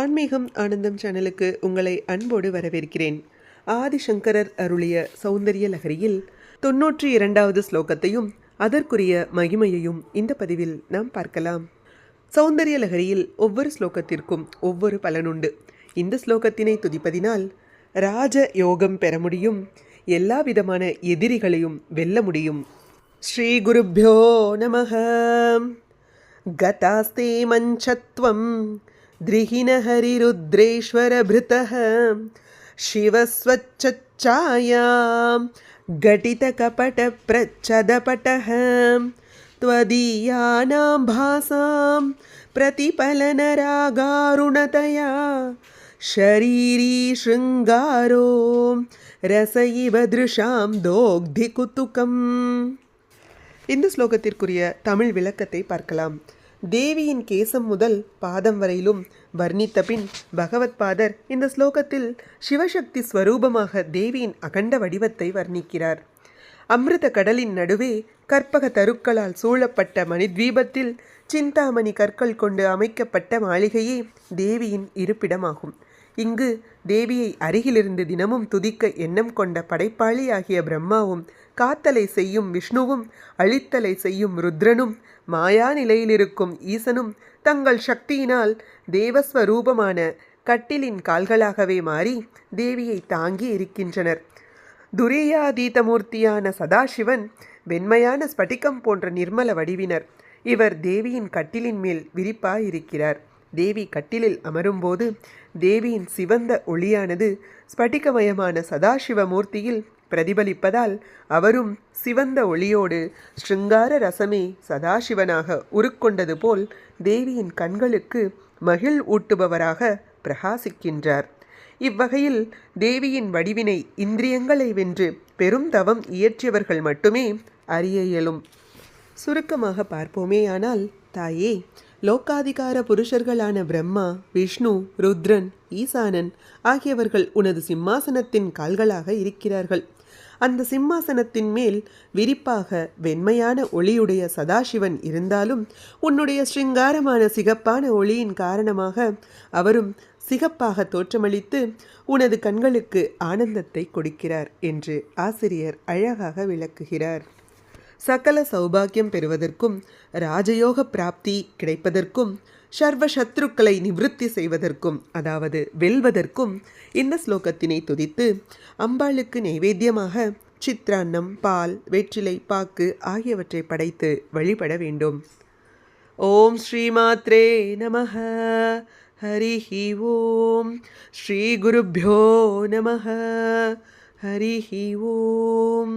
ஆன்மீகம் ஆனந்தம் சேனலுக்கு உங்களை அன்போடு வரவேற்கிறேன். ஆதிசங்கரர் அருளிய சௌந்தரிய லகரியில் தொன்னூற்றி இரண்டாவது ஸ்லோகத்தையும் அதற்குரிய மகிமையையும் இந்த பதிவில் நாம் பார்க்கலாம். சௌந்தரிய லகரியில் ஒவ்வொரு ஸ்லோகத்திற்கும் ஒவ்வொரு பலனுண்டு இந்த ஸ்லோகத்தினை துதிப்பதினால் ராஜ யோகம் பெற முடியும் எல்லா விதமான எதிரிகளையும் வெல்ல முடியும். ஸ்ரீ குருப்பியோ நம கதாஸ்தே மஞ்சத்வம் द्रिहिणहरिरुद्रेश्वरभृतः शिवस्वच्छायां घटितकपटप्रच्छदपटः त्वदीयानां भासां प्रतिफलनरागारुणतया शरीरी शृङ्गारो रस इव दृशां दोग्धिकुतुकम् இந்த ஸ்லோகத்திற்குரிய தமிழ் விளக்கத்தை பார்க்கலாம் தேவியின் கேசம் முதல் பாதம் வரையிலும் வர்ணித்த பின் பகவத் பாதர் இந்த ஸ்லோகத்தில் சிவசக்தி ஸ்வரூபமாக தேவியின் அகண்ட வடிவத்தை வர்ணிக்கிறார். அமிர்த கடலின் நடுவே கற்பக தருக்களால் சூழப்பட்ட மணித்வீபத்தில் சிந்தாமணி கற்கள் கொண்டு அமைக்கப்பட்ட மாளிகையே தேவியின் இருப்பிடமாகும். இங்கு தேவியை அருகிலிருந்து தினமும் துதிக்க எண்ணம் கொண்ட படைப்பாளியாகிய பிரம்மாவும் காத்தலை செய்யும் விஷ்ணுவும் அழித்தலை செய்யும் ருத்ரனும் மாயா நிலையிலிருக்கும் ஈசனும் தங்கள் சக்தியினால் தேவஸ்வரூபமான கட்டிலின் கால்களாகவே மாறி தேவியை தாங்கி இருக்கின்றனர். துரியாதீதமூர்த்தியான சதாசிவன் வெண்மையான ஸ்படிகம் போன்ற நிர்மல வடிவினர். இவர் தேவியின் கட்டிலின் மேல் விரிப்பாயிருக்கிறார். தேவி கட்டிலில் அமரும்போது தேவியின் சிவந்த ஒளியானது ஸ்படிகமயமான சதாசிவமூர்த்தியில் பிரதிபலிப்பதால் அவரும் சிவந்த ஒளியோடு ஸ்ருங்கார ரசமே சதாசிவனாக உருக்கொண்டது போல் தேவியின் கண்களுக்கு மகிழ் ஊட்டுபவராக பிரகாசிக்கின்றார் இவ்வகையில் தேவியின் வடிவினை இந்திரியங்களை வென்று பெரும் தவம் இயற்றியவர்கள் மட்டுமே அறிய இயலும் சுருக்கமாக பார்ப்போமேயானால் தாயே லோக்காதிகார புருஷர்களான பிரம்மா விஷ்ணு ருத்ரன் ஈசானன் ஆகியவர்கள் உனது சிம்மாசனத்தின் கால்களாக இருக்கிறார்கள். அந்த சிம்மாசனத்தின் மேல் விரிப்பாக வெண்மையான ஒளியுடைய சதாசிவன் இருந்தாலும் உன்னுடைய ஸ்ருங்காரமான சிகப்பான ஒளியின் காரணமாக அவரும் சிகப்பாக தோற்றமளித்து உனது கண்களுக்கு ஆனந்தத்தை கொடுக்கிறார் என்று ஆசிரியர் அழகாக விளக்குகிறார். சகல சௌபாகியம் பெறுவதற்கும் ராஜயோக பிராப்தி கிடைப்பதற்கும் சர்வ சத்ருக்களை நிவிருத்தி செய்வதற்கும் அதாவது வெல்வதற்கும் இந்த ஸ்லோகத்தினை துதித்து அம்பாளுக்கு நைவேத்தியமாக சித்ரான்னம் பால் வெற்றிலை பாக்கு ஆகியவற்றை படைத்து வழிபட வேண்டும். ஓம் ஸ்ரீமாத்ரே நமः ஹரிஹி ஓம். ஸ்ரீ குருப்பியோ நமः ஹரிஹி ஓம்.